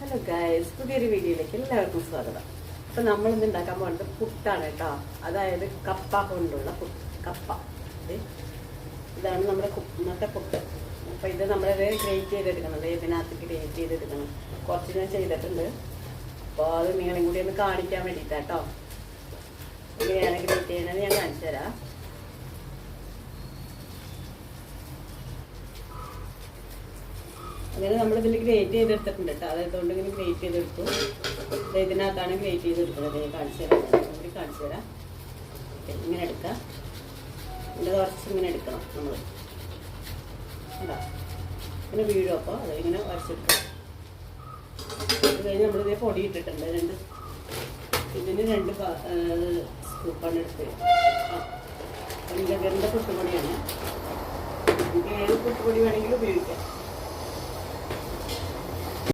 Hello guys പുതിയൊരു വീഡിയോയിലേക്ക് എല്ലാവർക്കും സ്വാഗതം. അപ്പോൾ നമ്മൾ ഇന്ന് ഉണ്ടാക്കാൻ പോകുന്നത് പുട്ടാണ് കേട്ടോ. അതായത് കപ്പ കൊണ്ടുള്ള പുട്ട് കപ്പ. ഇതാണ് നമ്മുടെ ഇന്നത്തെ പുട്ട്. അപ്പം ഇത് നമ്മളിത് ഗ്രേറ്റ് ചെയ്തെടുക്കണം. ഇതിനകത്ത് ഗ്രേറ്റ് ചെയ്തെടുക്കണം. കുറച്ച് ഞാൻ ചെയ്തിട്ടുണ്ട്. അപ്പോൾ അത് നിങ്ങളെയും കൂടി ഒന്ന് കാണിക്കാൻ വേണ്ടിയിട്ടാട്ടോ. എങ്ങനെയാണ് ഗ്രേറ്റ് ചെയ്യുന്നത് ഞാൻ കാണിച്ചു തരാം അങ്ങനെ നമ്മൾ ഇതിൽ ഗ്രേറ്റ് ചെയ്തെടുത്തിട്ടുണ്ട് കേട്ടോ അതായത് കൊണ്ട് ഇങ്ങനെ ഗ്രേറ്റ് ചെയ്തെടുത്തു ഇതിനകത്താണ് ഗ്രേറ്റ് ചെയ്തെടുക്കുന്നത് ഞാൻ കാണിച്ചു തരാം. കാണിച്ചു തരാം. ഇങ്ങനെ എടുക്കാം. ഇതിന്റെ കുറച്ച് ഇങ്ങനെ എടുക്കണം നമ്മൾ ഇങ്ങനെ വീഴും അപ്പോൾ അത് ഇങ്ങനെ വരച്ചെടുക്കണം അത് കഴിഞ്ഞ് നമ്മളിതേ പൊടി ഇട്ടിട്ടുണ്ട്. രണ്ട് ഇതിന് രണ്ട് സ്കൂപ്പാണ് എടുത്തത്. വിനെഗറിന്റെ പുട്ടുപൊടിയാണ്. നമുക്ക് ഏത് പുട്ടുപൊടി വേണമെങ്കിലും ഉപയോഗിക്കാം.